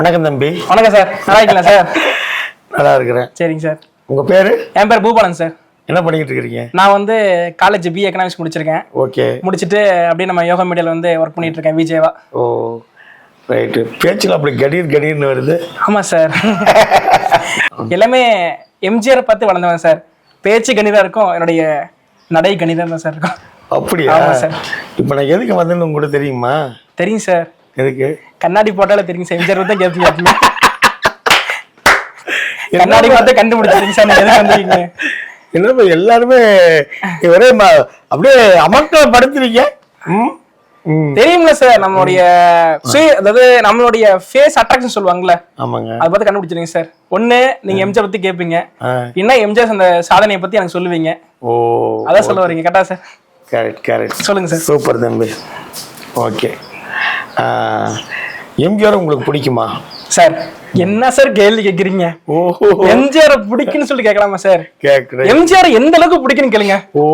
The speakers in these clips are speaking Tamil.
வணக்கம் தம்பி. வணக்கம் சார். நல்லா இருக்கீங்களா சார்? நல்லா இருக்கிறேன் சரிங்க சார். உங்க பேரு? என் பேர் பூபாலன் சார். என்ன பண்ணிக்கிட்டு இருக்கிறீங்க நான் வந்து காலேஜ் பி எக்கனாமிக்ஸ் முடிச்சிருக்கேன். ஓகே. முடிச்சுட்டு அப்படியே நம்ம யோகா மீடியாவில் வந்து ஒர்க் பண்ணிட்டு இருக்கேன் விஜயவா. ஓ ரைட்டு பேச்சில் அப்படி கணீர் கணீர்னு வருது. ஆமாம் சார். எல்லாமே எம்ஜிஆரை பார்த்து வளர்ந்தவன் சார். பேச்சு கணிதம் இருக்கும் என்னுடைய நடை கணிதம் தான் சார் இருக்கும். அப்படியா? சார். இப்போ நான் எதுக்கு வந்தேன்னு உங்களுக்கு தெரியுமா? தெரியும் சார். எதுக்கு? கண்ணாடி போட்டாலே தெரியும் சார் எம்ஜிஆர் தான் கேட்பீங்க எப்பவுமே. கண்ணாடி பார்த்து கண்டுபிடிச்சிருங்க சார் எதுக்கு வந்தீங்க? என்னப்பா எல்லாருமே ஒரே அப்படியே அமக்கப்படுத்துறீங்க? ம். ம். தெரியும்ல சார் நம்மளுடைய அதாவது நம்மளுடைய ஃபேஸ் அட்ராக்ஷன் சொல்லுவாங்கல்ல ஆமாங்க. அதை பார்த்து கண்டுபிடிச்சிருங்க சார். ஒண்ணு நீங்க எம்ஜிஆர் பத்தி கேட்பீங்க ஆ. என்ன எம்ஜிஆர் அந்த சாதனையை பத்தி எனக்கு சொல்லுவீங்க. ஓ அதான் சொல்ல வரீங்க கரெக்டா சார்? கரெக்ட் கரெக்ட் சொல்லுங்க சார். சூப்பர் தம்பி. ஓகே எம்ஜிஆர் உங்களுக்கு பிடிக்குமா? சார் என்ன சார் கேள்வி கேக்குறீங்க? ஓஹோ எம்ஜிஆர் பிடிக்குன்னு சொல்லி கேட்கலாமா சார்? கேக்குறேன். எம்ஜிஆர் எந்த அளவுக்கு பிடிக்குன்னு கேளுங்க. ஓ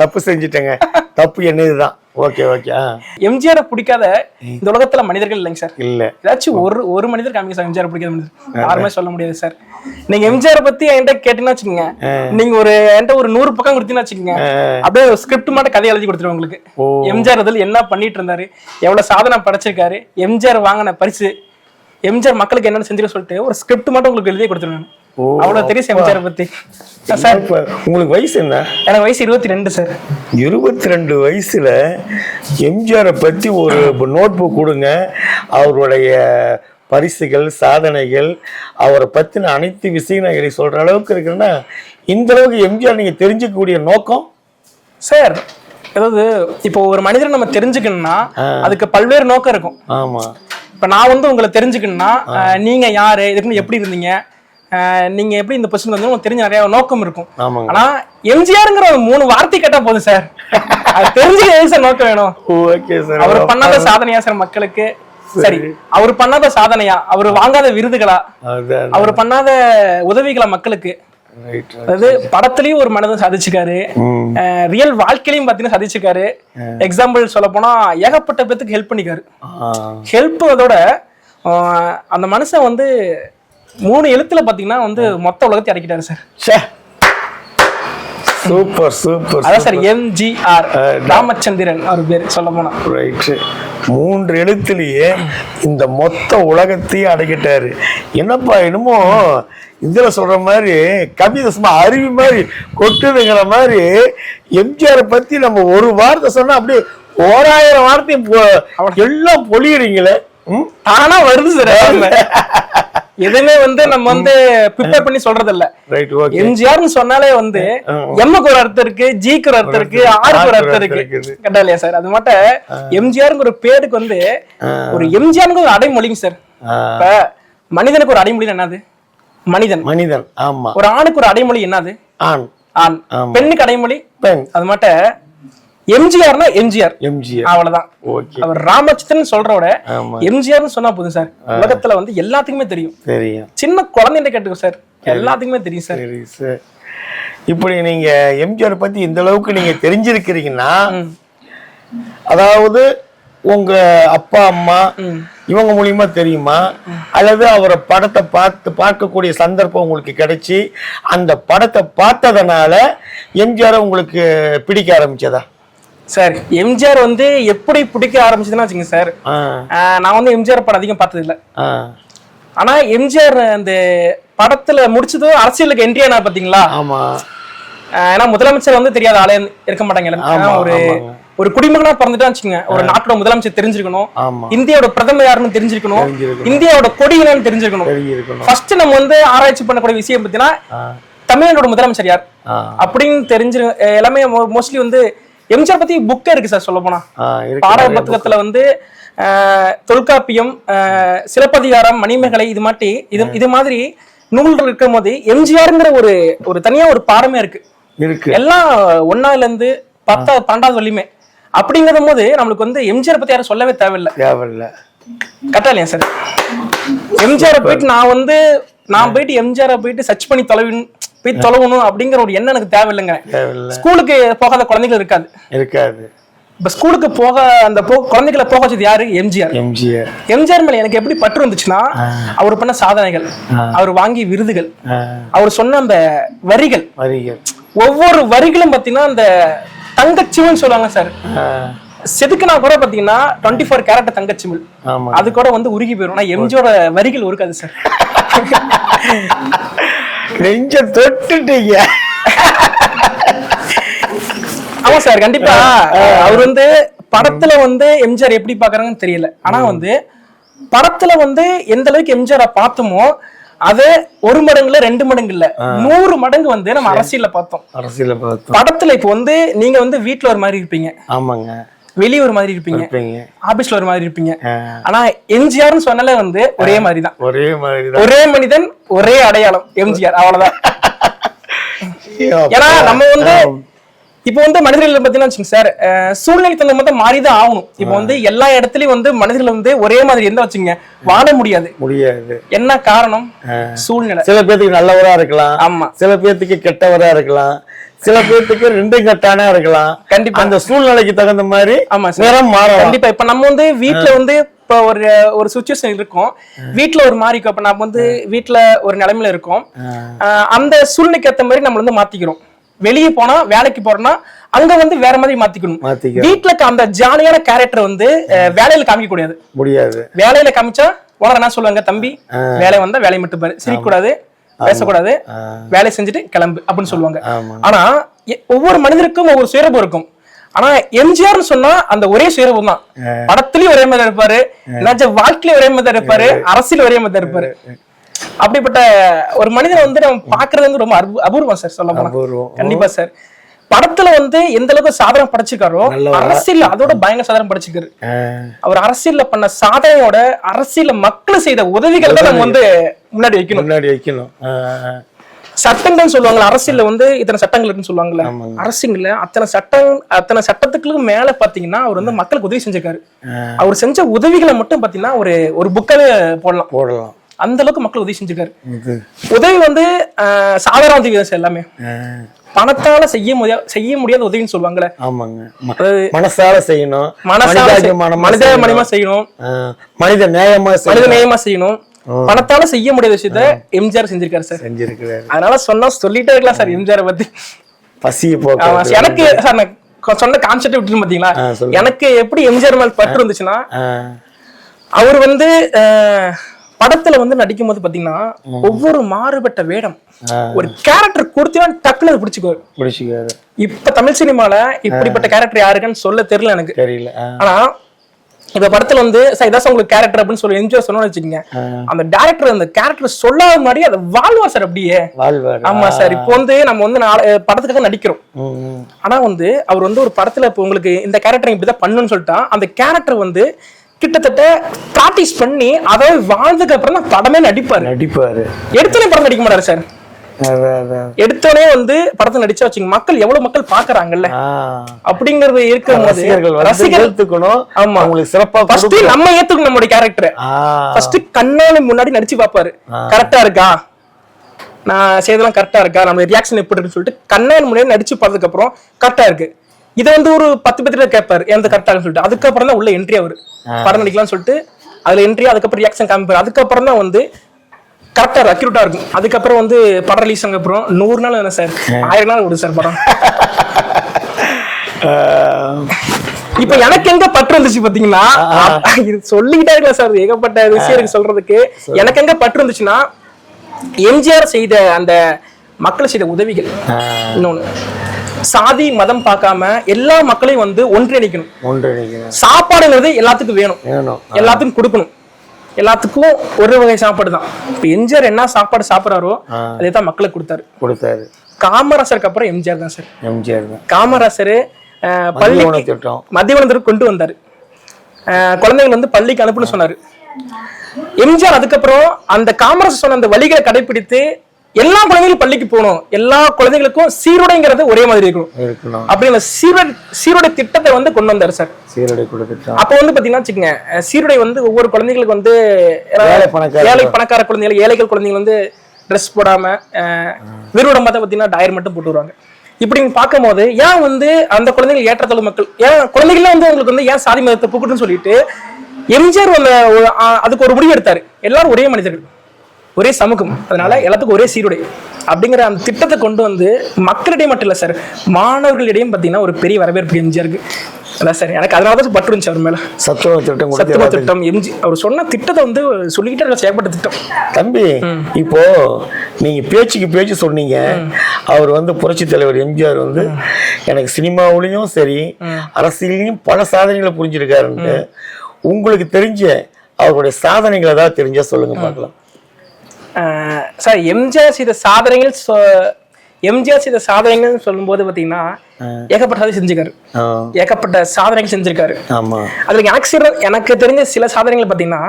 தப்பு செஞ்சுட்டேங்க. தப்பு என்னதுதான். ஓகே ஓகே எம்ஜிஆர் பிடிக்காத இந்த உலகத்துல மனிதர்கள் இல்லைங்க சார். இல்ல. ஏதாச்சும் ஒரு ஒரு மனிதர் காமிங்க சார் எம்ஜிஆர் பிடிக்காத மனிதர். யாருமே சொல்ல முடியாது சார். நீங்க எம்ஜிஆர் பத்தி என்கிட்ட கேட்டீங்கன்னா வச்சுக்கோங்க. நீங்க ஒரு என்கிட்ட ஒரு நூறு பக்கம் கொடுத்தீங்கன்னா வச்சுக்கோங்க. அப்படியே ஸ்கிரிப்ட் மட்டும் கதை எழுதி கொடுத்துருவேன் உங்களுக்கு. எம்ஜிஆர் இதில் என்ன பண்ணிட்டு இருந்தாரு? எவ்வளவு சாதனை படைச்சிருக்காரு? எம்ஜிஆர் வாங்கின பரிசு எம்ஜிஆர் மக்களுக்கு என்னென்ன செஞ்சுக்க சொல்லிட்டு ஒரு ஸ்கிரிப்ட் மட்டும் உங்களுக்கு எழுதி கொடுத்துருவேன் அவ்வளவு தெரியும் எம்ஜிஆர் பத்தி. சார் உங்களுக்கு வயசு என்ன? எனக்கு வயசு இருபத்தி ரெண்டு சார். இருபத்தி ரெண்டு வயசுல எம்ஜிஆரை பத்தி ஒரு நோட் புக் கொடுங்க. அவருடைய பரிசுகள் சாதனைகள் அவரை பத்தின அனைத்து விஷயங்களை சொல்ற அளவுக்கு இருக்குன்னா இந்த அளவுக்கு எம்ஜிஆர் நீங்க தெரிஞ்சுக்கக்கூடிய நோக்கம்? சார் அதாவது இப்போ ஒரு மனிதரை நம்ம தெரிஞ்சுக்கணும்னா அதுக்கு பல்வேறு நோக்கம் இருக்கும். ஆமா. இப்ப நான் வந்து உங்களை தெரிஞ்சுக்கணும்னா அஹ், நீங்க யாரு இதுக்கு முன்ன எப்படி இருந்தீங்க அஹ், நீங்க எப்படி இந்த பொசிஷன் வந்து உங்களுக்கு தெரிஞ்ச நிறைய நோக்கம் இருக்கும். ஆனா எம்ஜிஆர்ங்கிற ஒரு மூணு வார்த்தை கேட்டா போதும் சார் அது தெரிஞ்சுக்க எது சார் நோக்கம் வேணும்? ஓகே சார் அவர் பண்ணாத சாதனையா சார் மக்களுக்கு? சரி. அவர் பண்ணாத சாதனையா? அவர் வாங்காத விருதுகளா? அவர் பண்ணாத உதவிகளா மக்களுக்கு? அதாவது படத்துலயும் ஒரு மனிதன் சாதிச்சுக்காரு. ரியல் வாழ்க்கையிலையும் பாத்தீங்கன்னா சாதிச்சுக்காரு. எக்ஸாம்பிள் சொல்ல போனா ஏகப்பட்ட பேத்துக்கு ஹெல்ப் பண்ணிக்காரு. ஹெல்ப் அதோட அந்த மனுஷன் வந்து மூணு எழுத்துல பாத்தீங்கன்னா வந்து மொத்த உலகத்தை அடக்கிட்டாரு சார். சூப்பர் சூப்பர் அதான் சார் எம்ஜிஆர் ராமச்சந்திரன் அவர் பேர் சொல்ல போனா. ரைட்டு மூன்று எழுத்துலயே இந்த மொத்த உலகத்தையும் அடக்கிட்டாரு. என்னப்பா என்னமோ இதுல சொல்ற மாதிரி கவிதை சும்மா அருவி மாதிரி கொட்டுதுங்கிற மாதிரி எம்ஜிஆர் பத்தி நம்ம ஒரு வார்த்தை சொன்னா அப்படியே ஓராயிரம் வார்த்தை பொ- எல்லாம் பொழியிறீங்களே? தானா வருது சார் எதுவுமே வந்து நம்ம வந்து ப்ரிப்பேர் பண்ணி சொல்றது இல்ல எம்ஜிஆர்னு சொன்னாலே வந்து எம்முக்கு ஒரு அர்த்தம் இருக்கு ஜிக்கு ஒரு அர்த்தம் இருக்கு ஆருக்கு ஒரு அர்த்தம் இருக்கு. கரெக்டா இல்லையா சார் அது மட்டும் எம்ஜிஆர்ங்கிற ஒரு பேருக்கு வந்து ஒரு எம்ஜிஆர்னு ஒரு அடைமொழிங்க சார் இப்ப மனிதனுக்கு ஒரு அடைமொழி என்னது? மனிதன். மனிதன் ஆமா. ஒரு ஆணுக்கு ஒரு அடைமொழி என்னது? ஆண். ஆண். பெண்ணுக்கு அடைமொழி? பெண். அது மட்டும் எம்ஜிஆர்னா எம்ஜிஆர். எம்ஜிஆர். அவ்வளவுதான். ஓகே. அவர் ராமச்சந்திரன் சொல்றோட எம்ஜிஆர்னு சொன்னா போதும் சார். உலகத்துல வந்து எல்லாத்துக்குமே தெரியும். தெரியும். சின்ன குழந்தைகிட்ட கேட்டுக்கோ சார். எல்லாத்துக்குமே தெரியும் சார். சரி சார். இப்படி நீங்க எம்ஜிஆர் பத்தி இந்த அளவுக்கு நீங்க தெரிஞ்சிருக்கிறீங்கன்னா. அதாவது உங்க அப்பா அம்மா இவங்க மூலியமா தெரியுமா? அல்லது அவரை படத்தை பார்த்து பார்க்கக்கூடிய சந்தர்ப்பம் உங்களுக்கு கிடைச்சி அந்த படத்தை பார்த்ததுனால எம்ஜிஆர் உங்களுக்கு பிடிக்க ஆரம்பிச்சதா? சார் எம்ஜிஆர் வந்து எப்படி பிடிக்க ஆரம்பிச்சதுன்னா வச்சுங்க சார். நான் வந்து எம்ஜிஆர் படம் அதிகம் பார்த்தது இல்ல ஆனா எம்ஜிஆர் அந்த படத்துல முடிச்சதும் அரசியலுக்கு என்ட்ரி ஆனா பாத்தீங்களா ஆமா. ஏன்னா முதலமைச்சர் வந்து தெரியாத ஆளே இருக்க மாட்டாங்க ஒரு. ஒரு குடிமகனா பிறந்துட்டா வச்சுங்க ஒரு நாட்டோட முதலமைச்சர் தெரிஞ்சிருக்கணும். இந்தியாவோட பிரதமர் யாருன்னு தெரிஞ்சிருக்கணும். இந்தியாவோட கொடி என்னன்னு தெரிஞ்சிருக்கணும். ஃபர்ஸ்ட் நம்ம வந்து ஆராய்ச்சி பண்ணக்கூடிய விஷயம் பார்த்தீங்கன்னா ஆ. தமிழ்நாட்டோட முதலமைச்சர் யார்? அப்படின்னு தெரிஞ்சு எல்லாமே மோஸ்ட்லி வந்து எம்ஜிஆர் பத்தி புக்கே இருக்கு சார் சொல்ல போனா ஆ இருக்கு பாட புத்தகத்துல வந்து தொல்காப்பியம் சிலப்பதிகாரம் மணிமேகலை இது மாதிரி இது இது மாதிரி நூல்கள் இருக்கும் போது எம்ஜிஆர்ங்கிற ஒரு ஒரு தனியா ஒரு பாடமே இருக்கு. இருக்கு. எல்லாம் ஒன்னால இருந்து பத்தாவது பன்னெண்டாவது வரையுமே அப்படிங்கிற போது நம்மளுக்கு வந்து எம்ஜிஆர் பத்தி யாரும் சொல்லவே தேவையில்லை. தேவையில்ல. கரெக்டா இல்லையா சார் எம்ஜிஆர் போயிட்டு நான் வந்து நான் போயிட்டு எம்ஜிஆர் போயிட்டு சர்ச் பண்ணி தொலைவின் போய் தொலைவணும் அப்படிங்கிற ஒரு எண்ணம் எனக்கு தேவையில்லைங்க. தேவையில்ல. ஸ்கூலுக்கு போகாத குழந்தைகள் இருக்காது. இருக்காது. இப்ப ஸ்கூலுக்கு போக அந்த போ குழந்தைகளை போக வச்சது யாரு? எம்ஜிஆர். எம்ஜிஆர். எம்ஜிஆர் மேல எனக்கு எப்படி பற்று வந்துச்சுன்னா அவர் பண்ண சாதனைகள் அவர் வாங்கிய விருதுகள் அவர் சொன்ன அந்த வரிகள். வரிகள். ஒவ்வொரு வரிகளும் பாத்தீங்கன்னா அந்த தங்கச்சிமிழ்னு சொல்லுவாங்க சார். செதுக்குனா கூட பாத்தீங்கன்னா டுவெண்ட்டி ஃபோர் கேரட் தங்கச்சிமிழ் அது கூட வந்து உருகி போயிடும் ஆனா எம்ஜியோட வரிகள் உருக்காது சார். நெஞ்ச தொட்டுட்டீங்க. ஆமா சார் கண்டிப்பா. அவர் வந்து படத்துல வந்து எம்ஜிஆர் எப்படி பாக்குறாங்கன்னு தெரியல. ஆனா வந்து படத்துல வந்து எந்த அளவுக்கு எம்ஜிஆரை பார்த்தோமோ அது ஒரு மடங்குல ரெண்டு மடங்கு இல்ல. நூறு மடங்கு வந்து நம்ம அரசியல்ல பார்த்தோம். அரசியல பார்த்தோம். படத்துல இப்போ வந்து நீங்க வந்து வீட்ல ஒரு மாதிரி இருப்பீங்க. ஆமாங்க. வெளிய ஒரு மாதிரி இருப்பீங்க. ஆபீஸ்ல ஒரு மாதிரி இருப்பீங்க. ஆனா எம்ஜிஆர்னு சொன்னாலே வந்து ஒரே மாதிரி தான். ஒரே மாதிரி தான். ஒரே மனிதன் ஒரே அடையாளம் எம்ஜிஆர். அவ்வளவுதான். ஏன்னா நம்ம வந்து இப்போ வந்து மனிதர்கள் பாத்தீங்கன்னா வச்சுங்க சார். அஹ், சூழ்நிலைக்கு தகுந்த மாதிரி மாறிதான் ஆகணும். இப்போ வந்து எல்லா இடத்துலயும் வந்து மனிதர்கள் வந்து ஒரே மாதிரி இருந்தா வச்சுங்க வாழ முடியாது. முடியாது. என்ன காரணம்? சூழ்நிலை. சில பேத்துக்கு நல்லவரா இருக்கலாம். ஆமா. சில பேத்துக்கு கெட்டவரா இருக்கலாம். சில பேத்துக்கு ரெண்டு கட்டானா இருக்கலாம். கண்டிப்பா. அந்த சூழ்நிலைக்கு தகுந்த மாதிரி ஆமா சார். நிறம் மாறலாம். கண்டிப்பா. இப்ப நம்ம வந்து வீட்ல வந்து இப்ப ஒரு ஒரு சுச்சுவேஷன் இருக்கும். வீட்ல ஒரு மாதிரி இருக்கும். இப்ப நம்ம வந்து வீட்ல ஒரு நிலைமையில இருக்கோம். அந்த சூழ்நிலைக்கு ஏத்த மாதிரி நம்ம வந்து மாத்திக்கிறோம். வெளியே போனா வேலைக்கு போறோம்னா அங்க வந்து வேற மாதிரி மாத்திக்கணும். க- அந்த ஜாலியான கேரக்டர் வந்து வேலையில காமிக்க கூடாது. முடியாது. வேலையில காமிச்சா ஓனர் என்ன சொல்லுவாங்க தம்பி வேலை வந்தா வேலையை மட்டும் பாரு. சிரிக்க கூடாது. பேசக்கூடாது. வேலை செஞ்சுட்டு கிளம்பு அப்படின்னு சொல்லுவாங்க. ஆனா ஒவ்வொரு மனிதருக்கும் ஒவ்வொரு சுயரூபம் இருக்கும். ஆனா எம்ஜிஆர்னு சொன்னா அந்த ஒரே சுயரூபம் தான். படத்துலயும் ஒரே மாதிரி இருப்பாரு. நிஜ வாழ்க்கையில ஒரே மாதிரி தான் இருப்பாரு. அரசியல் ஒரே மாதிரி தான் இருப்பாரு. அப்படிப்பட்ட ஒரு மனிதனை வந்து நம்ம பாக்குறது வந்து ரொம்ப அபூ- அபூர்வம் சார் சொல்ல போனா. கண்டிப்பா சார். படத்துல வந்து எந்த அளவுக்கு சாதனை படைச்சிருக்காரோ அரசியல் அதோட பயங்கர சாதனை படைச்சிருக்காரு. அவர் அரசியல்ல பண்ண சாதனையோட அரசியல்ல மக்கள் செய்த உதவிகள் தான் நம்ம வந்து முன்னாடி வைக்கணும். முன்னாடி வைக்கணும். சட்டங்கள் சொல்லுவாங்கல்ல அரசியல்ல வந்து இத்தனை சட்டங்கள் இருக்குன்னு சொல்லுவாங்கல்ல. அரசியல்ல அத்தனை சட்டம் அத்தனை சட்டத்துக்கு மேல பாத்தீங்கன்னா அவர் வந்து மக்களுக்கு உதவி செஞ்சிருக்காரு. அவர் செஞ்ச உதவிகளை மட்டும் பாத்தீங்கன்னா ஒரு ஒரு புக்காவே போடலாம். போடலாம். அந்த அளவுக்கு மக்கள் உதவி செஞ்சிருக்காரு. உதவி வந்து சாதாரண உதவி தான் சார் எல்லாமே. பணத்தால செய்ய முடியா செய்ய முடியாத உதவின்னு சொல்லுவாங்கல்ல. ஆமாங்க. மனசால செய்யணும். மனசால மனித. மனிதமா செய்யணும். மனித நேயமா மனித நேயமா செய்யணும். பணத்தால செய்ய முடியாத விஷயத்த எம்ஜிஆர் செஞ்சிருக்காரு சார். செஞ்சிருக்கிறாரு. அதனால சொன்னா சொல்லிட்டே இருக்கலாம் சார் எம்ஜிஆர் பத்தி. பசியை ஆமா, போக்க எனக்கு சார் நான் சொன்ன கான்செப்ட் விட்டு பாத்தீங்களா. எனக்கு எப்படி எம்ஜிஆர் மேல் பற்று இருந்துச்சுன்னா அவர் வந்து படத்துல வந்து நடிக்கும் போது பாத்தீங்கன்னா ஒவ்வொரு மாறுபட்ட வேடம். ஒரு கேரக்டர் கொடுத்தீங்கன்னா டக்குனு அது பிடிச்சிக்கோ பிடிச்சிக்காரு இப்ப தமிழ் சினிமால இப்படிப்பட்ட கேரக்டர் யாருக்குன்னு சொல்ல தெரியல எனக்கு. தெரியல ஆனா இப்ப படத்துல வந்து சார் இதான் உங்களுக்கு கேரக்டர் அப்படின்னு சொல்லி என்ஜாய் சொன்னோம்னு வச்சுக்கோங்க. அந்த டேரக்டர் அந்த கேரக்டர் சொல்லாத மாதிரி அதை வாழ்வார் சார் அப்படியே. ஆமா சார் இப்போ வந்து நம்ம வந்து நாளை- படத்துக்காக நடிக்கிறோம். ஆனா வந்து அவர் வந்து ஒரு படத்துல இப்போ உங்களுக்கு இந்த கேரக்டர் இப்படிதான் பண்ணணும்னு சொல்லிட்டா அந்த கேரக்டர் வந்து கிட்டத்தட்ட ப்ராக்டிஸ் பண்ணி அதை வாழ்ந்ததுக்கு அப்புறம் தான் படமே நடிப்பாரு. நடிப்பாரு. எடுத்தோடனே படம் நடிக்க மாட்டாரு சார். எடுத்தோடனே வந்து படத்தை நடிச்சா வச்சுங்க மக்கள் எவ்வளவு மக்கள் பாக்குறாங்கல்ல அப்படிங்கறது இருக்கும் போது ரசிகர்கள் ரசிகர் ஏத்துக்கணும். ஆமா. அவங்களுக்கு சிறப்பா ஃபர்ஸ்ட். நம்ம ஏத்துக்கணும் நம்மளுடைய கேரக்டர் ஃபர்ஸ்ட் கண்ணால முன்னாடி நடிச்சு பாப்பாரு கரெக்டா இருக்கா? நான் செய்ததெல்லாம் கரெக்டா இருக்கா? நம்ம ரியாக்ஷன் எப்படி இருக்குன்னு சொல்லிட்டு கண்ணால் முன்னாடி நடிச்சு பார்த்ததுக்கு அப்புறம் கரெக்டா இருக்கு. இதை வந்து ஒரு பத்து பத்து கேட்பாரு. எந்த கரெக்டா சொல்லிட்டு. அதுக்கப்புறம் தான் உள்ள என்ட்ரி அவரு. படம் நடிக்கலாம்னு சொல்லிட்டு அதுல என்ட்ரி அதுக்கப்புறம் ரியாக்ஷன் காமிப்பாரு. அதுக்கப்புறம் தான் வந்து கரெக்டா அக்யூரேட்டா இருக்கும். அதுக்கப்புறம் வந்து படம் ரிலீஸ் அப்புறம் நூறு நாள் என்ன சார்? ஆயிரம் நாள் ஓடுது சார் படம். இப்ப எனக்கு எங்க பற்று வந்துச்சு பாத்தீங்கன்னா இது சொல்லிக்கிட்டே இருக்கலாம் சார் ஏகப்பட்ட விஷயம் இருக்கு சொல்றதுக்கு. எனக்கு எங்க பற்று வந்துச்சுன்னா எம்ஜிஆர் செய்த அந்த மக்கள் செய்த உதவிகள். இன்னொன்னு. சாதி மதம் பார்க்காம எல்லா மக்களையும் வந்து ஒன்றிணைக்கணும். ஒன்றிணைக்கணும். சாப்பாடுங்கிறது எல்லாத்துக்கும் வேணும். வேணும். எல்லாத்துக்கும் கொடுக்கணும். எல்லாத்துக்கும் ஒரு வகை சாப்பாடு தான். இப்ப எம்ஜிஆர் என்ன சாப்பாடு சாப்பிடுறாரோ அதே தான் மக்களுக்கு கொடுத்தாரு. கொடுத்தாரு. காமராசருக்கு அப்புறம் எம்ஜிஆர் தான் சார். எம்ஜிஆர் தான். காமராசர் உணவு திட்டம் மத்திய உணர்வுக்கு கொண்டு வந்தாரு. குழந்தைகள் வந்து பள்ளிக்கு அனுப்புன்னு சொன்னாரு. எம்ஜிஆர் அதுக்கப்புறம் அந்த காமராஜர் சொன்ன அந்த வழிகளை கடைபிடித்து எல்லா குழந்தைகளும் பள்ளிக்கு போகணும். எல்லா குழந்தைகளுக்கும் சீருடைங்கிறது ஒரே மாதிரி இருக்கணும். இருக்கணும். அப்படி அந்த சீருடை சீருடை திட்டத்தை வந்து கொண்டு வந்தாரு சார். சீரடை அப்போ வந்து பாத்தீங்கன்னா வச்சுக்கோங்க சீருடை வந்து ஒவ்வொரு குழந்தைகளுக்கு வந்து ஏழை பணக்கார குழந்தைகள். ஏழைகள் குழந்தைகள் வந்து ட்ரெஸ் போடாம வெறும் தான் பாத்தீங்கன்னா டயர் மட்டும் போட்டு வருவாங்க. இப்படின்னு பார்க்கும்போது ஏன் வந்து அந்த குழந்தைகள் ஏற்றத்தாழ்வு மக்கள் ஏன் குழந்தைகள்லாம் வந்து உங்களுக்கு வந்து ஏன் சாதி மதத்தை புக்கட்டுன்னு சொல்லிட்டு எம்ஜிஆர் அந்த அதுக்கு ஒரு முடிவு எடுத்தாரு. எல்லாரும் ஒரே மனிதர்கள். ஒரே சமூகம். அதனால எல்லாத்துக்கும் ஒரே சீருடை. அப்படிங்கிற அந்த திட்டத்தை கொண்டு வந்து மக்களிடையே மட்டும் இல்லை சார் மாணவர்களிடையும் பார்த்தீங்கன்னா ஒரு பெரிய வரவேற்பு எம்ஜிஆருக்கு அதான் சார் எனக்கு அதனால தான் பட்டு இருந்துச்சு அவர் மேல. சத்துணவு திட்டம் சத்துவ திட்டம் எம்ஜி அவர் சொன்ன திட்டத்தை வந்து சொல்லிக்கிட்டே செயல்பட்ட திட்டம். தம்பி இப்போ நீங்க பேச்சுக்கு பேச்சு சொன்னீங்க. அவர் வந்து புரட்சி தலைவர் எம்ஜிஆர் வந்து எனக்கு சினிமாவுலயும் சரி அரசியலையும் பல சாதனைகளை புரிஞ்சிருக்காருன்ட்டு உங்களுக்கு தெரிஞ்ச அவருடைய சாதனைகள் ஏதாவது தெரிஞ்சா சொல்லுங்க பார்க்கலாம். சார் எம்ஜிஆர் செய்த சாதனைகள் எம்ஜிஆர் செய்த சாதனைகள் சொல்லும்போது பார்த்தீங்கன்னா ஏகப்பட்ட சாதனை செஞ்சுக்காரு ஏகப்பட்ட சாதனைகள் செஞ்சிருக்காரு. ஆமா. அதுல எனக்கு சில எனக்கு தெரிஞ்ச சில சாதனைகள் பார்த்தீங்கன்னா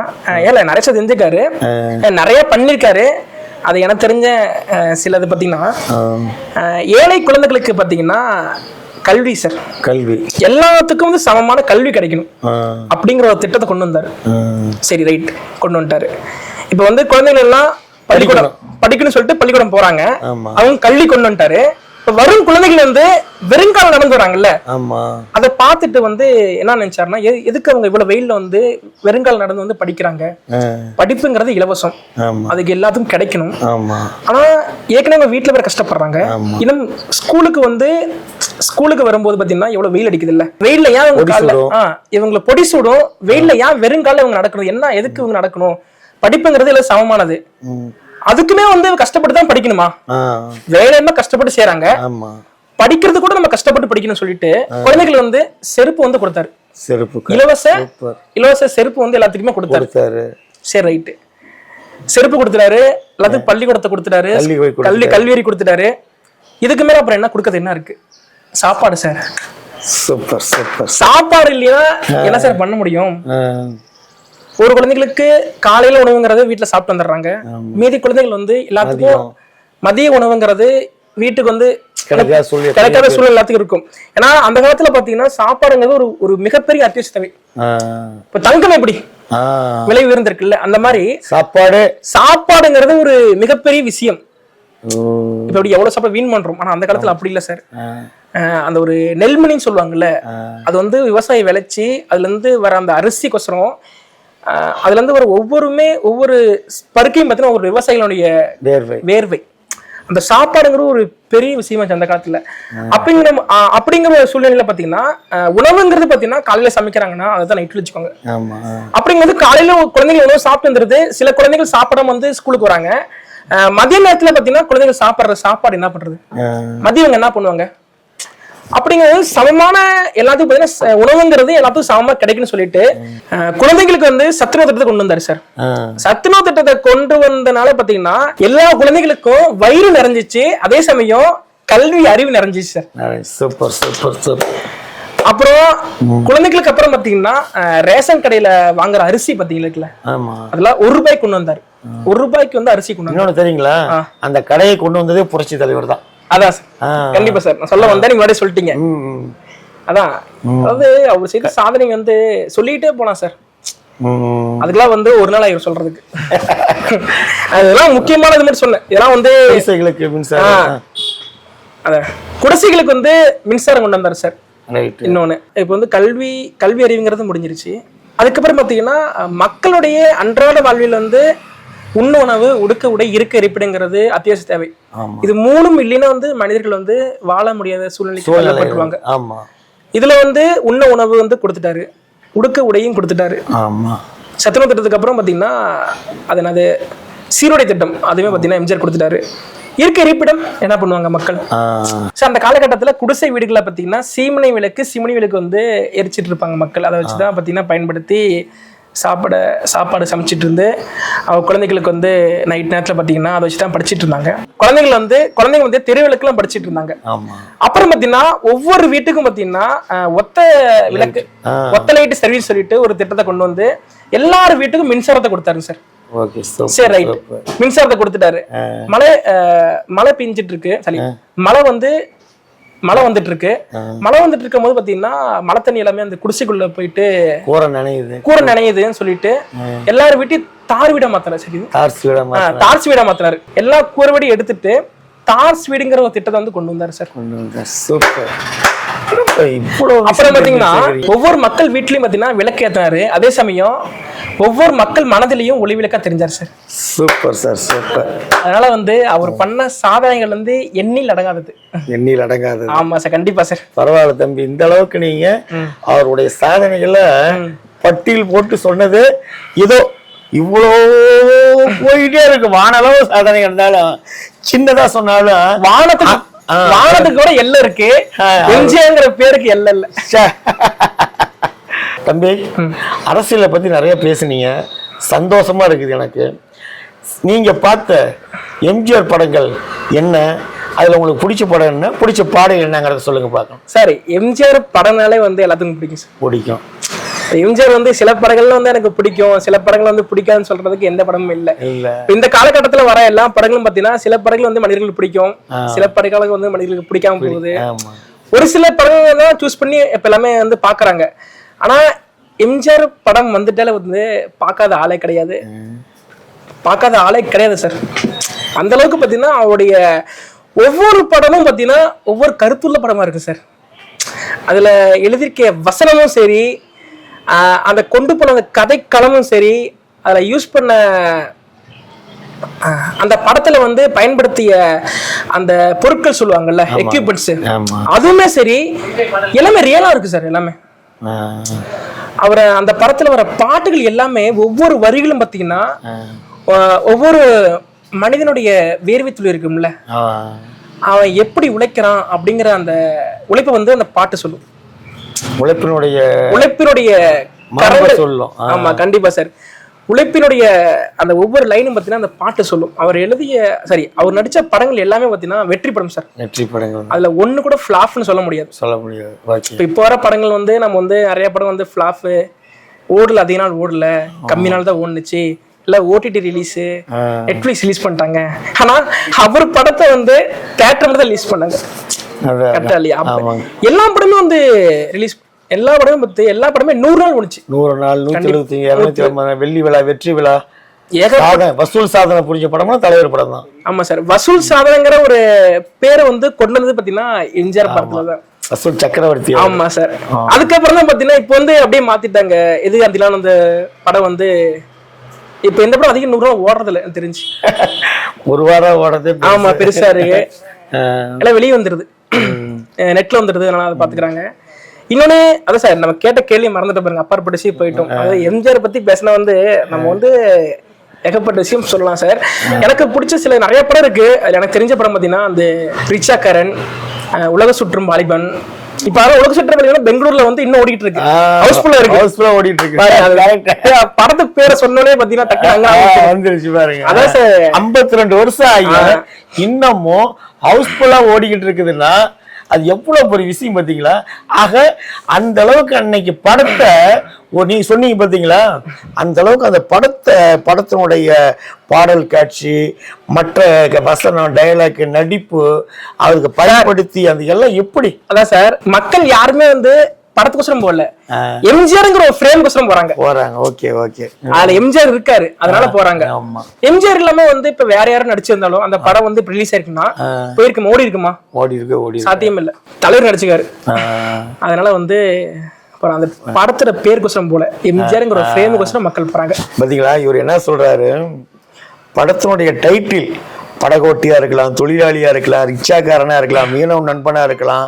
ஏல நிறைய செஞ்சிருக்காரு. நிறைய பண்ணிருக்காரு. அது எனக்கு தெரிஞ்ச சிலது பார்த்தீங்கன்னா ஏழை குழந்தைகளுக்கு பார்த்தீங்கன்னா கல்வி சார். கல்வி. எல்லாத்துக்கும் வந்து சமமான கல்வி கிடைக்கணும். அப்படிங்கிற ஒரு திட்டத்தை கொண்டு வந்தாரு. சரி ரைட். கொண்டு வந்துட்டாரு. இப்போ வந்து குழந்தைகள் எல்லாம் பள்ளிக்கூடம். படிக்கணும்னு சொல்லிட்டு பள்ளிக்கூடம் போறாங்க. அவங்க கல்வி கொண்டு வந்துட்டாரு. வரும் குழந்தைகள் வந்து வெறுங்காலம் நடந்து வராங்கல்ல. அதை பார்த்துட்டு வந்து என்ன நினைச்சாருன்னா எது- எதுக்கு அவங்க இவ்வளவு வெயில்ல வந்து வெறுங்கால் நடந்து வந்து படிக்கிறாங்க? படிப்புங்கிறது இலவசம். அதுக்கு எல்லாத்துக்கும் கிடைக்கணும். ஆனா ஏற்கனவே அவங்க வீட்டுல வேற கஷ்டப்படுறாங்க. இன்னும் ஸ்கூலுக்கு வந்து ஸ்கூலுக்கு வரும்போது பாத்தீங்கன்னா எவ்வளவு வெயில் அடிக்குது இல்ல வெயில்ல ஏன் இவங்க. ஆ, இவங்களை பொடி சுடும். வெயில்ல ஏன் வெறுங்கால இவங்க நடக்கணும்? என்ன எதுக்கு இவங்க நடக்கணும்? படிப்புங்கிறது எல்லாம் சமமானது. அதுக்குமே வந்து கஷ்டப்பட்டு தான் படிக்கணுமா? வேலையெல்லாம் கஷ்டப்பட்டு செய்றாங்க ஆமா. படிக்கிறது கூட நம்ம கஷ்டப்பட்டு படிக்கணும்னு சொல்லிட்டு குழந்தைகள் வந்து செருப்பு வந்து கொடுத்தாரு. செருப்பு இலவச இலவச செருப்பு வந்து எல்லாத்துக்குமே கொடுத்தாரு. சரி ரைட்டு. செருப்பு கொடுத்துட்டாரு எல்லாத்துக்கும் பள்ளிக்கூடத்தை கொடுத்துட்டாரு கல்வி கல்வியறி கொடுத்துட்டாரு. இதுக்கு மேல அப்புறம் என்ன கொடுக்கறது என்ன இருக்கு? சாப்பாடு சார். Super super. சாப்பாடு இல்லையா? என்ன சார் பண்ண முடியும்? ஒரு குழந்தைகளுக்கு காலையில உணவுங்கிறது வீட்டுல சாப்பிட்டு வந்துடுறாங்க. மீதி குழந்தைகள் வந்து எல்லாத்துக்கும் மதிய உணவுங்கிறது வீட்டுக்கு வந்து கிடைக்காத சூழல் எல்லாத்துக்கும் இருக்கும். ஏன்னா அந்த காலத்துல பாத்தீங்கன்னா சாப்பாடுங்கிறது ஒரு ஒரு மிகப்பெரிய அத்தியாவசிய தேவை இப்ப தங்கம் எப்படி? விலை உயர்ந்திருக்குல்ல அந்த மாதிரி சாப்பாடு. சாப்பாடுங்கிறது ஒரு மிகப்பெரிய விஷயம். இப்ப எப்படி எவ்வளவு சாப்பாடு வீண் பண்றோம்? ஆனா அந்த காலத்துல அப்படி இல்ல சார். அந்த ஒரு நெல்மணின்னு சொல்லுவாங்கல்ல அது வந்து விவசாயி விளைச்சி அதுல இருந்து வர அந்த அரிசிக்கொசரம் அஹ் அதுல இருந்து வர ஒவ்வொருமே ஒவ்வொரு பருக்கையும் பார்த்தீங்கன்னா ஒரு விவசாயிகளுடைய வேர்வை. வேர்வை. அந்த சாப்பாடுங்கிற ஒரு பெரிய விஷயமா அந்த காலத்துல. அப்படிங்கிற அப்படிங்கிற ஒரு சூழ்நிலையில பாத்தீங்கன்னா உணவுங்கிறது பாத்தீங்கன்னா காலையில சமைக்கிறாங்கன்னா அதுதான் நைட்ல வச்சுக்கோங்க. அப்படிங்கிறது காலையில குழந்தைகள் உணவு சாப்பிட்டு வந்துருது. சில குழந்தைகள் சாப்பிடாம வந்து ஸ்கூலுக்கு வராங்க. மதிய நேரத்துல பாத்தீங்கன்னா குழந்தைகள் சாப்பிடுற சாப்பாடு என்ன பண்றது? இவங்க என்ன பண்ணுவாங்க? அப்படிங்கிறது சமமான எல்லாத்துக்கும் பார்த்தீங்கன்னா உணவுங்கிறது எல்லாத்துக்கும் சமமா கிடைக்குன்னு சொல்லிட்டு குழந்தைகளுக்கு வந்து சத்துணவு திட்டத்தை கொண்டு வந்தாரு சார். சத்துணவு திட்டத்தை கொண்டு வந்தனால பாத்தீங்கன்னா எல்லா குழந்தைகளுக்கும் வயிறு நிறைஞ்சிச்சு அதே சமயம் கல்வி அறிவு நிறைஞ்சிச்சு சார். Super super super. அப்புறம் குழந்தைகளுக்கு அப்புறம் பாத்தீங்கன்னா ரேஷன் கடையில வாங்குற அரிசி பாத்தீங்களா அதெல்லாம் ஒரு ரூபாய்க்கு கொண்டு வந்தாரு. ஒரு ரூபாய்க்கு வந்து அரிசி கொண்டு வந்தாரு. தெரியுங்களா? அந்த கடையை கொண்டு வந்ததே புரட்சி தலைவர் தான். அதான் சார். கண்டிப்பா சார். நான் சொல்ல வந்தேன் நீங்க முன்னாடியே சொல்லிட்டீங்க. அதான். அதாவது அவர் செய்த சாதனை வந்து சொல்லிட்டே போலாம் சார். அதுக்கெல்லாம் வந்து ஒரு நாள் ஆயிரும் சொல்றதுக்கு. அதெல்லாம் முக்கியமானது மட்டும் சொன்னேன். இதெல்லாம் வந்து குடிசைகளுக்கு வந்து மின்சாரம் கொண்டு வந்தாரு சார். இன்னொன்னு இப்போ வந்து கல்வி கல்வி அறிவுங்கிறது முடிஞ்சிருச்சு. அதுக்கப்புறம் பார்த்தீங்கன்னா அஹ், மக்களுடைய அன்றாட வாழ்வில் வந்து உண்ண உணவு உடுக்க உடை இருக்க இருப்பிடங்கிறது அத்தியாவசிய தேவை. இது மூணும் இல்லைன்னா வந்து மனிதர்கள் வந்து வாழ முடியாத சூழ்நிலைக்கு தள்ளப்பட்டுருவாங்க. ஆமா. இதுல வந்து உண்ண உணவு வந்து கொடுத்துட்டாரு. உடுக்க உடையும் கொடுத்துட்டாரு. ஆமா. சத்துணவு திட்டத்துக்கு அப்புறம் பார்த்தீங்கன்னா அது என்னது? சீருடை திட்டம். அதுவுமே பார்த்தீங்கன்னா எம்ஜிஆர் கொடுத்துட்டாரு. இருக்க இருப்பிடம் என்ன பண்ணுவாங்க மக்கள்? ஸோ அந்த காலகட்டத்தில் குடிசை வீடுகளில் பார்த்தீங்கன்னா சீமனை விளக்கு சிமனி விளக்கு வந்து எரிச்சிட்டு இருப்பாங்க மக்கள். அதை வச்சு தான் பார்த்தீங்கன்னா பயன்படுத்தி சாப்பிட சாப்பாடு சமைச்சிட்டு இருந்து அவங்க குழந்தைகளுக்கு வந்து நைட் நேரத்தில் பார்த்தீங்கன்னா அதை வச்சு தான் படிச்சிட்டு இருந்தாங்க குழந்தைகள் வந்து குழந்தைங்க வந்து தெருவிளக்குலாம் படிச்சிட்டு இருந்தாங்க அப்புறம் பார்த்தீங்கன்னா ஒவ்வொரு வீட்டுக்கும் பார்த்தீங்கன்னா ஒத்த விளக்கு. ஒத்த லைட் சர்வீஸ் சொல்லிட்டு ஒரு திட்டத்தை கொண்டு வந்து எல்லார் வீட்டுக்கும் மின்சாரத்தை கொடுத்தாரு சார். சரி ரைட் மின்சாரத்தை கொடுத்துட்டாரு. மழை மழை பெஞ்சிட்டு இருக்கு சரி மழை வந்து மழை வந்துட்டு இருக்கு மழை வந்துட்டு இருக்கும் போது பாத்தீங்கன்னா மழை தண்ணி எல்லாமே அந்த குடிசைக்குள்ள போயிட்டு கூரை நினையுது. கூரை நனையுதுன்னு சொல்லிட்டு எல்லாரும் வீட்டையும் தார் வீடா மாத்தினாரு சரி டார்ச் விட டார்ச் வீடா மாத்தினாரு எல்லா கூரை வீடையும் எடுத்துட்டு தார்ஸ் வீடுங்கிற ஒரு திட்டத்தை வந்து கொண்டு வந்தாரு சார். கொண்டு வந்தார். சூப்பர். அப்புறம் பாத்தீங்கன்னா ஒவ்வொரு மக்கள் வீட்லயும் பாத்தீங்கன்னா விளக்கு ஏத்தினாரு அதே சமயம் ஒவ்வொரு மக்கள் மனதிலையும் ஒளி விளக்கா தெரிஞ்சாரு சார். Super sir super. அதனால வந்து அவர் பண்ண சாதனைகள் வந்து எண்ணில் அடங்காதது. எண்ணில் அடங்காதது. ஆமா சார் கண்டிப்பா சார். பரவாயில்ல தம்பி இந்த அளவுக்கு நீங்க அவருடைய சாதனைகளை பட்டியல் போட்டு சொன்னது இதோ இவ்வளோ போயிட்டே இருக்கு. வானளவு சாதனை இருந்தாலும் சின்னதா சொன்னாலும் வானத்துக்கு. வானத்துக்கு கூட எல்லை இருக்கு. எம்ஜிஆர்ங்கிற பேருக்கு எல்லை இல்ல. தம்பி அரசியலை பத்தி நிறைய பேசுனீங்க. சந்தோஷமா இருக்குது எனக்கு. நீங்க பார்த்த எம்ஜிஆர் படங்கள் என்ன? அதுல உங்களுக்கு பிடிச்ச படம் என்ன? பிடிச்ச பாடல் என்னங்கிறத சொல்லுங்க பார்க்கலாம். சார் எம்ஜிஆர் படம்னாலே வந்து எல்லாத்துக்கும் பிடிக்கும் சார். பிடிக்கும். எம்ஜிஆர் வந்து சில படங்கள்ல வந்து எனக்கு பிடிக்கும். சில படங்கள் வந்து பிடிக்காதுன்னு சொல்றதுக்கு எந்த படமும் இல்ல. இந்த காலகட்டத்துல வர எல்லா படங்களும் பாத்தீங்கன்னா சில படங்கள் வந்து மனிதர்களுக்கு பிடிக்கும். சில படங்கள் வந்து மனிதர்களுக்கு பிடிக்காம போகுது. ஒரு சில படங்கள் தான் சூஸ் பண்ணி இப்ப எல்லாமே வந்து பாக்குறாங்க. ஆனா எம்ஜிஆர் படம் வந்துட்டாலே வந்து பார்க்காத ஆளே கிடையாது. பார்க்காத ஆளே கிடையாது சார் அந்த அளவுக்கு பார்த்தீங்கன்னா அவருடைய ஒவ்வொரு படமும் பார்த்தீங்கன்னா ஒவ்வொரு கருத்துள்ள படமா இருக்கு சார் அதுல எழுதியிருக்க வசனமும் சரி அந்த கொண்டு போன அந்த கதைக்களமும் சரி அதுல யூஸ் பண்ண அந்த படத்துல வந்து பயன்படுத்திய அந்த பொருட்கள் சொல்லுவாங்கல்ல எக்யூப்மெண்ட்ஸ் அதுவுமே சரி எல்லாமே ரியலா இருக்கு சார் எல்லாமே. அவரை அந்த படத்துல வர பாட்டுகள் எல்லாமே ஒவ்வொரு வரிகளும் பாத்தீங்கன்னா ஒவ்வொரு மனிதனுடைய வேர்வை துளி இருக்கும்ல. அவன் எப்படி உழைக்கிறான் அப்படிங்கிற அந்த உழைப்பை வந்து அந்த பாட்டு சொல்லும். உழைப்பினுடைய உழைப்பினுடைய சொல்லும். ஆமா கண்டிப்பா சார். உழைப்பினுடைய அந்த ஒவ்வொரு லைனும் பார்த்தீங்கன்னா அந்த பாட்டு சொல்லும். அவர் எழுதிய சரி அவர் நடிச்ச படங்கள் எல்லாமே பார்த்தீங்கன்னா வெற்றி படம் சார். வெற்றி படங்கள். அதுல ஒண்ணு கூட ஃபிளாப்னு சொல்ல முடியாது. சொல்ல முடியாது. இப்போ இப்போ வர படங்கள் வந்து நம்ம வந்து நிறைய படம் வந்து ஃப்ளாப்பு. ஓடல அதிக நாள் ஓடல. கம்மி நாள் தான் ஓடுனுச்சு. இல்ல ஓடிடி ரிலீஸ். நெட்ஃபிளிக்ஸ் ரிலீஸ் பண்ணிட்டாங்க. ஆனா அவர் படத்தை வந்து தேட்டர் தான் ரிலீஸ் பண்ணாங்க. கரெக்டா இல்லையா. எல்லா படமே வந்து ரிலீஸ் எல்லா படமும் பார்த்து எல்லா படமே நூறு நாள் ஓடுச்சு நூறு நாள் நூத்தி எழுபத்தி இருநூத்தி ஐம்பது வெள்ளி விழா வெற்றி விழா. ஏக வசூல் சாதனை புரிஞ்ச படம்னா தலைவர் படம் தான்? ஆமா சார் வசூல் சாதனைங்கிற ஒரு பேரை வந்து கொண்டு வந்தது பாத்தீங்கன்னா எம்ஜிஆர் படத்துல தான். வசூல் சக்கரவர்த்தி ஆமா சார் அதுக்கப்புறம் தான் பாத்தீங்கன்னா இப்போ வந்து அப்படியே மாத்திட்டாங்க. எது அந்த படம் வந்து இப்போ எந்த படம் அதிகம் நூறு நாள் ஓடுறது இல்லை எனக்கு தெரிஞ்சு. ஒரு வாரம் ஓடுறது ஆமா பெருசா இருக்கு. எல்லாம் வெளியே வந்துருது. நெட்ல வந்துருது அதனால அதை பாத்துக்கிறாங்க. இன்னொன்னு அதான் சார் நம்ம கேட்ட கேள்வி மறந்துட்டு பாருங்க அப்பாற்பட்ட போயிட்டோம். அதாவது எம்ஜிஆர் பத்தி பேசினா வந்து நம்ம வந்து ஏகப்பட்ட விஷயம் சொல்லலாம் சார். எனக்கு பிடிச்ச சில நிறைய படம் இருக்கு. அதுல எனக்கு தெரிஞ்ச படம் பார்த்தீங்கன்னா அந்த ரிச்சாக்கரன் உலக சுற்றும் வாலிபன் இப்ப அதான் உலக வாலிபன் பெங்களூர்ல வந்து இன்னும் ஓடிட்டு இருக்கு. ஹவுஸ்ஃபுல்லா இருக்கு. ஹவுஸ்ஃபுல்லா ஓடிட்டு இருக்கு. படத்துக்கு பேரை சொன்னோடனே பாத்தீங்கன்னா டக்கு வந்துருச்சு பாருங்க. அதான் சார். ஐம்பத்தி ரெண்டு வருஷம் ஆகி இன்னமும் ஹவுஸ்ஃபுல்லா ஓடிக்கிட்டு இருக்குதுன்னா அது எவ்வளோ பெரிய விஷயம் பார்த்தீங்களா? ஆக அந்த அளவுக்கு அன்னைக்கு படத்தை ஓ நீங்க சொன்னீங்க பார்த்தீங்களா? அந்த அளவுக்கு அந்த படத்தை படத்தினுடைய பாடல் காட்சி மற்ற க- வசனம் டயலாக் நடிப்பு அதுக்கு பயன்படுத்தி அது எல்லாம் எப்படி? அதான் சார் மக்கள் யாருமே வந்து படத்துக்கோசரம் போகல. ஆ. எம்ஜிஆர்ங்கிற ஒரு ஃப்ரேம்கோசரம் போறாங்க. போறாங்க. Okay okay. அதுல எம்ஜிஆர் இருக்காரு. அதனால போறாங்க. ஆமா. எம்ஜிஆர் இல்லாம வந்து இப்ப வேற யாரும் நடிச்சிருந்தாலும் அந்த படம் வந்து ரிலீஸ் ஆயிருக்குன்னா போயிருக்குமா? ஓடி இருக்குமா? ஓடி இருக்கு ஓடி சாத்தியம் இல்ல. தலைவர் நடிச்சுக்காரு. அதனால வந்து அப்புறம் அந்த படத்தோட பேருக்கோசரம் போல எம்ஜிஆர்ங்கிற ஒரு ஃப்ரேமுக்கோசரம் மக்கள் போறாங்க. பாத்தீங்களா? இவர் என்ன சொல்றாரு? படத்தினுடைய டைட்டில் படகோட்டியா இருக்கலாம் தொழிலாளியா இருக்கலாம் ரிக்ஷாக்காரனா இருக்கலாம் மீனவ நண்பனா இருக்கலாம்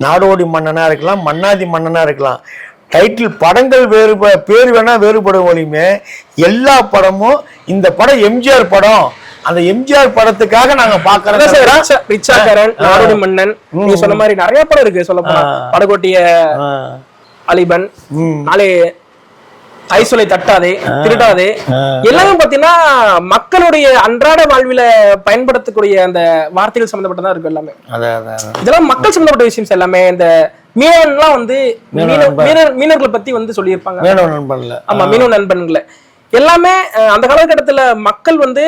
நாடோடி மன்னனா இருக்கலாம் மன்னாதி மன்னனா இருக்கலாம். டைட்டில் படங்கள் வேறு பேர் வேணா வேறுபடும் ஒளியுமே எல்லா படமும் இந்த படம் எம்ஜிஆர் படம். அந்த எம்ஜிஆர் படத்துக்காக நாங்க பாக்குறோம் ரிச்சாக்காரன் நாடோடி மன்னன் நீங்க சொன்ன மாதிரி நிறைய படம் இருக்கு சொல்ல படகோட்டிய அலிபன் நாளே ஐசொலை தட்டாதே திருடாதே. எல்லாமே பாத்தீங்கன்னா மக்களுடைய அன்றாட வாழ்வில பயன்படுத்தக்கூடிய அந்த வார்த்தைகள் சம்பந்தப்பட்டதா இருக்கு எல்லாமே. இதெல்லாம் மக்கள் சம்பந்தப்பட்ட விஷயம் எல்லாமே. இந்த மீனவன்லாம் வந்து மீனவர்களை பத்தி வந்து சொல்லியிருப்பாங்க. மீனவ நண்பன்ல. ஆமா மீனவ நண்பன்களை எல்லாமே அந்த காலகட்டத்துல மக்கள் வந்து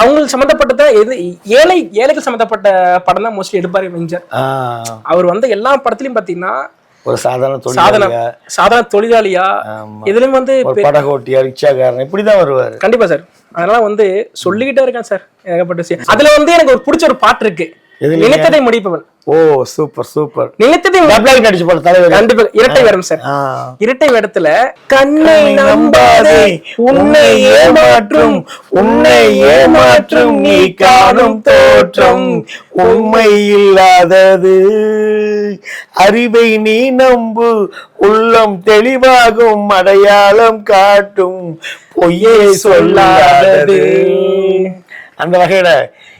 அவங்களுக்கு சம்பந்தப்பட்டத எது ஏழை ஏழைகள் சம்பந்தப்பட்ட படம் தான் மோஸ்ட்லி எடுப்பாரு அவர் வந்து எல்லா படத்துலயும் பாத்தீங்கன்னா ஒரு சாதாரண சாதனை தொழிலாளியா? சாதாரண தொழிலாளியா. இதுலயும் வந்து படகோட்டியா ரிக்ஷாக்காரன்? இப்படிதான் வருவாரு. கண்டிப்பா சார். அதனால வந்து சொல்லிக்கிட்டே இருக்கேன் சார் ஏகப்பட்ட விஷயம். அதுல வந்து எனக்கு ஒரு பிடிச்ச ஒரு பாட்டு இருக்கு? நினைத்ததை முடிப்பவன். Oh super super. நினைத்ததை நடிச்சு போல தலைவர். கண்டிப்பா இரட்டை வேடம் சார். இரட்டை வேடத்துல கண்ணை நம்பாதே உன்னை ஏமாற்றும் உன்னை ஏமாற்றும் நீ காணும் தோற்றம் உண்மை இல்லாதது. அறிவை நீ நம்பு உள்ளம் தெளிவாகும் அடையாளம் காட்டும் பொய்யே சொல்லாதது. அந்த வகையில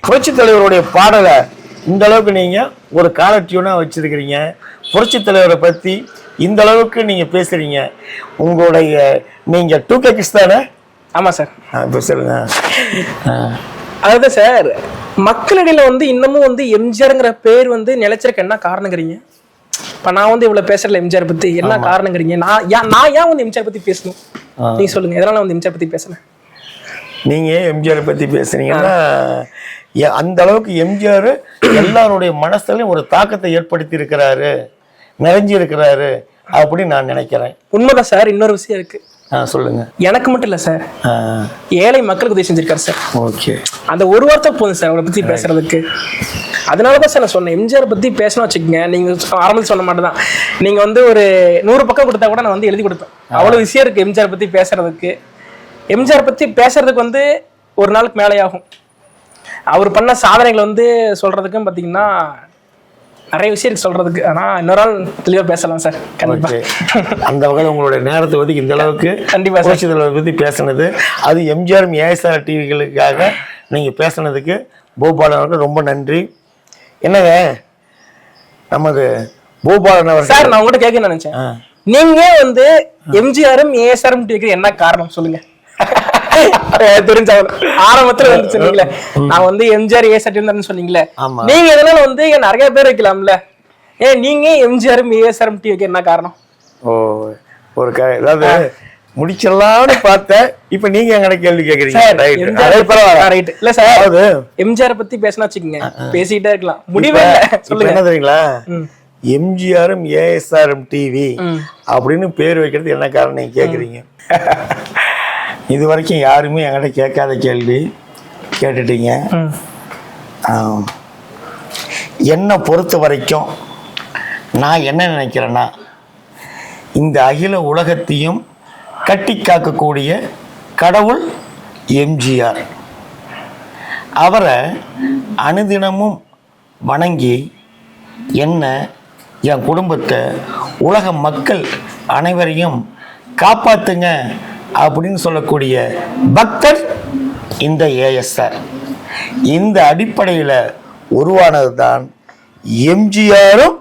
புரட்சி தலைவருடைய பாடலை இந்த அளவுக்கு நீங்க ஒரு கால டியூனா வச்சிருக்கிறீங்க. புரட்சி தலைவரை பத்தி இந்த அளவுக்கு நீங்க பேசுறீங்க. உங்களுடைய நீங்க டூ கே கிஸ் தானே? ஆமா சார் இப்ப சொல்லுங்க. அதாவது சார் மக்களிடையில வந்து இன்னமும் வந்து எம்ஜிஆர்ங்கிற பேர் வந்து நிலைச்சிருக்க. என்ன காரணங்கிறீங்க? இப்ப நான் வந்து இவ்வளவு பேசுறல எம்ஜிஆர் பத்தி என்ன காரணங்கிறீங்க? நான் ஏன் நான் ஏன் வந்து எம்ஜிஆர் பத்தி பேசணும்? நீங்க சொல்லுங்க. எதனால வந்து எம்ஜிஆர் பத்தி பேசுறேன் நீங்க எம்ஜிஆர் பத்தி பேசுறீங்கன்னா எ- அந்த அளவுக்கு எம்ஜிஆர் எல்லாருடைய மனசுலயும் ஒரு தாக்கத்தை ஏற்படுத்தி இருக்கிறாரு நிறைஞ்சி இருக்கிறாரு அப்படின்னு நான் நினைக்கிறேன். உண்மைதான் சார் இன்னொரு விஷயம் இருக்கு. ஆ, சொல்லுங்க. எனக்கு மட்டும் இல்ல சார். ஏழை மக்களுக்கு உதவி செஞ்சிருக்காரு சார். ஓகே. அந்த ஒரு வார்த்தை போதும் சார் அவரை பத்தி பேசுறதுக்கு. அதனாலதான் சார் நான் சொன்னேன் எம்ஜிஆர் பத்தி பேசணும் வச்சுக்கோங்க. நீங்க ஆரம்பத்தில் சொன்ன மாதிரி தான் நீங்க வந்து ஒரு நூறு பக்கம் கொடுத்தா கூட நான் வந்து எழுதி கொடுப்பேன். அவ்வளவு விஷயம் இருக்கு எம்ஜிஆர் பத்தி பேசுறதுக்கு. எம்ஜிஆர் பத்தி பேசுறதுக்கு வந்து ஒரு நாளுக்கு மேலே ஆகும் அவர் பண்ண சாதனைகளை வந்து சொல்றதுக்கும் பாத்தீங்கன்னா நிறைய விஷயம் இருக்கு சொல்றதுக்கு. ஆனா இன்னொரு நாள் தெளிவா பேசலாம் சார். கண்டிப்பா. ஓகே. அந்த வகையில் உங்களுடைய நேரத்தை ஒதுக்கி இந்த அளவுக்கு கண்டிப்பா சார். புரட்சி தலைவரை பத்தி பேசுனது. அது எம்ஜிஆர் ஏஎஸ்ஆர் டிவிகளுக்காக நீங்க பேசுனதுக்கு பூபாலன் அவர்கள் ரொம்ப நன்றி. என்னங்க? நமது பூபாலன் அவர்கள் சார் நான் உங்ககிட்ட கேட்க நினைச்சேன். நீங்க வந்து எம்ஜிஆரும் ஏஎஸ்ஆரும் டிவிக்கு என்ன காரணம் சொல்லுங்க. தெரிஞ்ச ஆரம்பத்துல வந்து சொன்னீங்களே நான் வந்து எம்ஜிஆர் ஏஎஸ்ஆர் டிவி சொன்னீங்களே. நீங்க இதனால வந்து நிறைய பேர் வைக்கலாம்ல. ஏன் நீங்க எம்ஜிஆரும் ஏஎஸ்ஆரும் டிவிக்கு என்ன காரணம்? ஓ ஒரு அதாவது முடிச்சிடலாம்னு பார்த்தேன். இப்ப நீங்க எங்கட கேள்வி கேக்குறீங்க? இல்ல சார் அதாவது எம்ஜிஆர் பத்தி பேசினா வச்சுக்கோங்க. பேசிக்கிட்டே இருக்கலாம். முடிவே சொல்லுங்க என்ன தெரியுங்களா. எம்ஜிஆரும் ஏஎஸ்ஆரும் டிவி. அப்படின்னு பேர் வைக்கிறது என்ன காரணம் நீங்க கேக்குறீங்க? இது வரைக்கும் யாருமே என்கிட்ட கேட்காத கேள்வி கேட்டுட்டீங்க. என்னை பொறுத்த வரைக்கும் நான் என்ன நினைக்கிறேன்னா இந்த அகில உலகத்தையும் கட்டி காக்கக்கூடிய கடவுள் எம்ஜிஆர். அவரை அனுதினமும் வணங்கி என்ன என் குடும்பத்தை உலக மக்கள் அனைவரையும் காப்பாத்துங்க அப்படின்னு சொல்லக்கூடிய பக்தர் இந்த ஏஎஸ்ஆர் இந்த அடிப்படையில் உருவானது தான் எம்ஜிஆரும்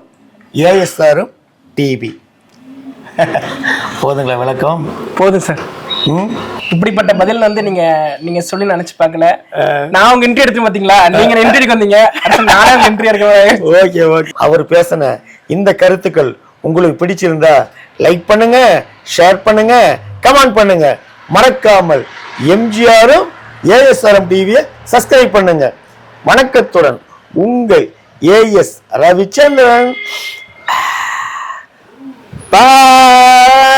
ஏஎஸ்ஆரும் டிவி போதுங்களா விளக்கம்? போதும் சார். இப்படிப்பட்ட பதில் வந்து நீங்க நீங்க சொல்லி நினைச்சு பார்க்கல. நான் உங்க இன்டர்வியூ எடுத்து பாத்தீங்களா? நீங்க இன்டர்வியூக்கு வந்தீங்க? அடுத்து நானே உங்க இன்டர்வியூ எடுக்க ஓகே ஓகே. அவர் பேசின இந்த கருத்துக்கள் உங்களுக்கு பிடிச்சிருந்தா லைக் பண்ணுங்க ஷேர் பண்ணுங்க கமெண்ட் பண்ணுங்க. மறக்காமல் எம்ஜிஆரும் ஏஎஸ்ஆர்எம் டிவியை சப்ஸ்கிரைப் பண்ணுங்க. வணக்கத்துடன் உங்கள் ஏஎஸ் ரவிச்சந்திரன். பாய்